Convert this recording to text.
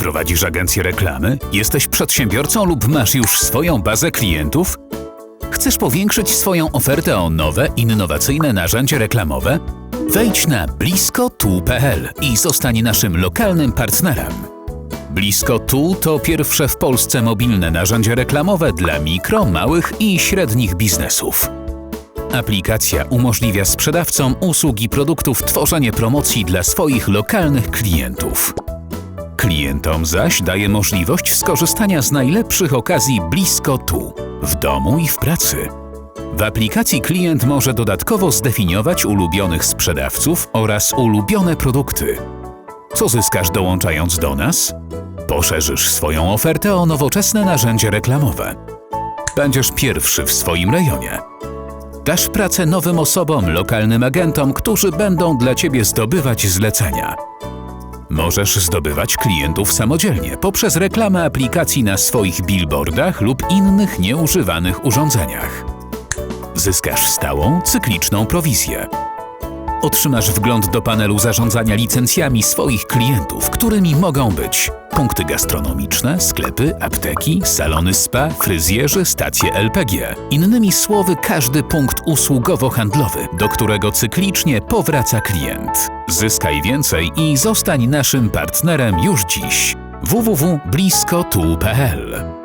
Prowadzisz agencję reklamy? Jesteś przedsiębiorcą lub masz już swoją bazę klientów? Chcesz powiększyć swoją ofertę o nowe, innowacyjne narzędzie reklamowe? Wejdź na blisko.tu.pl i zostań naszym lokalnym partnerem. Blisko Tu to pierwsze w Polsce mobilne narzędzie reklamowe dla mikro, małych i średnich biznesów. Aplikacja umożliwia sprzedawcom usług i produktów tworzenie promocji dla swoich lokalnych klientów. Klientom zaś daje możliwość skorzystania z najlepszych okazji blisko tu, w domu i w pracy. W aplikacji klient może dodatkowo zdefiniować ulubionych sprzedawców oraz ulubione produkty. Co zyskasz dołączając do nas? Poszerzysz swoją ofertę o nowoczesne narzędzie reklamowe. Będziesz pierwszy w swoim rejonie. Dasz pracę nowym osobom, lokalnym agentom, którzy będą dla Ciebie zdobywać zlecenia. Możesz zdobywać klientów samodzielnie poprzez reklamę aplikacji na swoich billboardach lub innych nieużywanych urządzeniach. Zyskasz stałą, cykliczną prowizję. Otrzymasz wgląd do panelu zarządzania licencjami swoich klientów, którymi mogą być punkty gastronomiczne, sklepy, apteki, salony spa, fryzjerzy, stacje LPG. Innymi słowy, każdy punkt usługowo-handlowy, do którego cyklicznie powraca klient. Zyskaj więcej i zostań naszym partnerem już dziś. www.blisko.tu.pl